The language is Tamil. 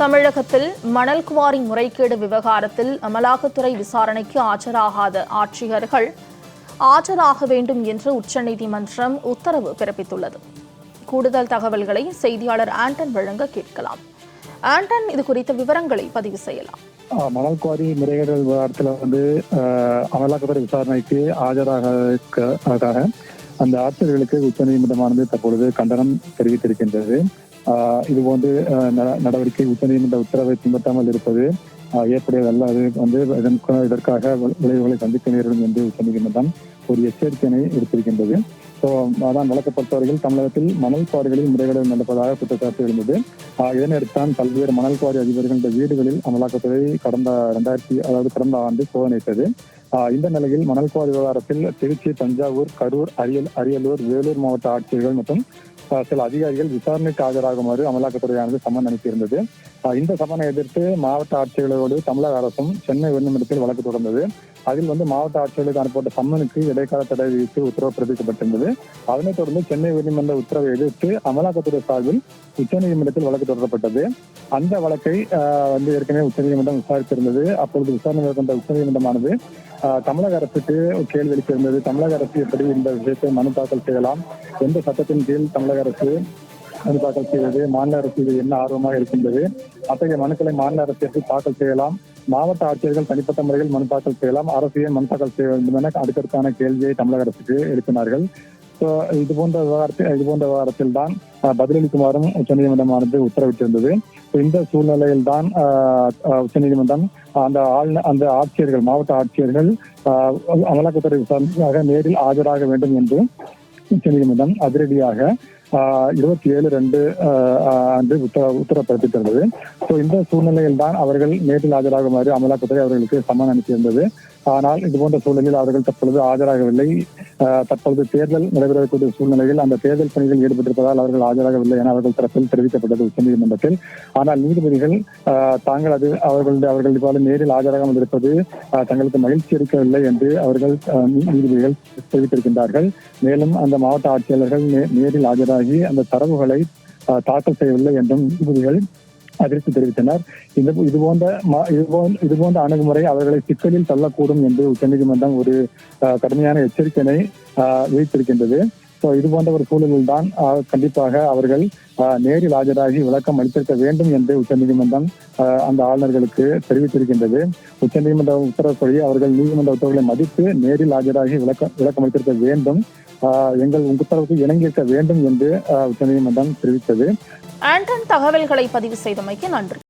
தமிழகத்தில் மணல் குவாரி முறைகேடு விவகாரத்தில் அமலாக்கத்துறை விசாரணைக்கு ஆஜராகாத ஆட்சியர்கள் ஆஜராக வேண்டும் என்று உச்சநீதிமன்றம் உத்தரவு பிறப்பித்துள்ளது. கூடுதல் தகவல்களை செய்தியாளர் ஆண்டன் வழங்க கேட்கலாம். ஆண்டன் இது குறித்த விவரங்களை பதிவு செய்யலாம். ஆஹ் மணல் குவாரி முறைகேடு விவகாரத்தில் வந்து அமலாக்கத்துறை விசாரணைக்கு ஆஜராக அந்த ஆட்சியர்களுக்கு உச்சநீதிமன்றமானது தற்பொழுது கண்டனம் தெரிவித்திருக்கின்றது. இது போன்று நடவடிக்கை உச்சநீதிமன்ற உத்தரவை பின்பற்றாமல் இருப்பது ஏற்புடையதல்ல அது வந்து இதன் இதற்காக விளைவுகளை சந்திக்க நேரிடும் என்று உச்சநீதிமன்றம் ஒரு எச்சரிக்கையினை எடுத்திருக்கின்றது ஸோ அதான் வழக்கு பொறுத்தவரையில் தமிழகத்தில் மணல் குவாரிகளில் முறைகேடு நடப்பதாக குற்றச்சாட்டு எழுந்தது. இதனையடுத்தான் பல்வேறு மணல் குவாரி அதிபர்களுடைய வீடுகளில் அமலாக்கத்துறை கடந்த ரெண்டாயிரத்தி அதாவது கடந்த ஆண்டு சோதனைத்தது இந்த நிலையில் மணல் குவாரி விவகாரத்தில் திருச்சி தஞ்சாவூர் கரூர் அரியல் அரியலூர் வேலூர் மாவட்ட ஆட்சியர்கள் மற்றும் சில அதிகாரிகள் விசாரணைக்கு ஆஜராகுமாறு அமலாக்கத்துறையானது சம்மன் அனுப்பியிருந்தது. இந்த சம்மனை எதிர்த்து மாவட்ட ஆட்சியர்களோடு தமிழக அரசும் சென்னை உயர்நீதிமன்றத்தில் வழக்கு தொடர்ந்தது. அதில் வந்து மாவட்ட ஆட்சியர்களுக்கு அனுப்பப்பட்ட சம்மனுக்கு இடைக்கால தடை விதித்து உத்தரவு பிறப்பிக்கப்பட்டிருந்தது. அதனைத் தொடர்ந்து சென்னை உயர்நீதிமன்ற உத்தரவை எதிர்த்து அமலாக்கத்துறை சார்பில் உச்சநீதிமன்றத்தில் வழக்கு தொடரப்பட்டது. அந்த வழக்கை ஆஹ், வந்து ஏற்கனவே உச்சநீதிமன்றம் விசாரித்திருந்தது. அப்பொழுது விசாரணை மேற்கொண்ட உச்சநீதிமன்றமானது ஆஹ், தமிழக அரசுக்கு கேள்வி எழுப்பியிருந்தது. தமிழக அரசு எப்படி இந்த விஷயத்தை மனு தாக்கல் செய்யலாம்? எந்த சட்டத்தின் கீழ் தமிழக அரசு மனு தாக்கல் செய்வது மாநில அரசு இது என்ன ஆர்வமாக இருக்கின்றது? அத்தகைய மனுக்களை மாநில அரசு தாக்கல் செய்யலாம்? மாவட்ட ஆட்சியர்கள் தனிப்பட்ட முறையில் மனு தாக்கல் செய்யலாம்? அரசு ஏன் மனு தாக்கல் செய்ய வேண்டும் என அடுக்கடுக்கான கேள்வியை தமிழக அரசுக்கு எழுப்பினார்கள். ஸோ இது போன்ற விவகாரத்தில் இது போன்ற விவகாரத்தில் தான் பதிலளிக்குமாறும் உச்சநீதிமன்றமானது உத்தரவிட்டிருந்தது. இந்த சூழ்நிலையில் தான் உச்சநீதிமன்றம் அந்த ஆளுநர் அந்த ஆட்சியர்கள் மாவட்ட ஆட்சியர்கள் ஆஹ், அமலாக்கத்துறை விசாரணைக்காக நேரில் ஆஜராக வேண்டும் என்று உச்சநீதிமன்றம் அதிரடியாக இருபத்தி ஏழு ரெண்டு அன்று உத்தர- உத்தரவு ஸோ இந்த சூழ்நிலையில் தான் அவர்கள் நேரில் ஆஜராகுமாறு அமலாக்கத்துறை அவர்களுக்கு சம்மன் அனுப்பியிருந்தது. ஆனால் இது போன்ற சூழலில் அவர்கள் தற்பொழுது ஆஜராகவில்லை. தற்பொழுது தேர்தல் நடைபெறக்கூடிய சூழ்நிலையில் அந்த தேர்தல் பணிகள் ஈடுபட்டிருப்பதால் அவர்கள் ஆஜராகவில்லை என அவர்கள் தரப்பில் தெரிவிக்கப்பட்டது உச்சநீதிமன்றத்தில் ஆனால் நீதிபதிகள் ஆஹ் தாங்கள் அது அவர்களுடைய அவர்கள் இவ்வாறு நேரில் ஆஜராகாமல் இருப்பது தங்களுக்கு மகிழ்ச்சி அளிக்கவில்லை என்று அவர்கள் நீதிபதிகள் தெரிவித்திருக்கின்றார்கள். மேலும் அந்த மாவட்ட ஆட்சியாளர்கள் நேரில் ஆஜராக அந்த தரவுகளை தாக்கல் செய்யவில்லை என்றும் நீதிபதிகள் அதிருப்தி தெரிவித்தனர். இந்த இது போன்ற ம- இது போன்ற அணுகுமுறை அவர்களை சிக்கலில் தள்ளக்கூடும் என்று உச்சநீதிமன்றம் ஒரு கடுமையான எச்சரிக்கையை விதித்திருக்கின்றது. இது போன்ற ஒரு சூழலில் தான் கண்டிப்பாக அவர்கள் நேரில் ஆஜராகி விளக்கம் அளித்திருக்க வேண்டும் என்று உச்சநீதிமன்றம் அந்த ஆளுநர்களுக்கு தெரிவித்திருக்கின்றது. உச்சநீதிமன்ற உத்தரவுப்படி அவர்கள் நீதிமன்ற உத்தரவுகளை மதித்து நேரில் ஆஜராகி விளக்கம் விளக்கம் அளித்திருக்க வேண்டும். எங்கள் உத்தரவுக்கு இணங்கியிருக்க வேண்டும் என்று உச்சநீதிமன்றம் தெரிவித்தது. ஆண்டன் தகவல்களை பதிவு செய்தமைக்கு நன்றி.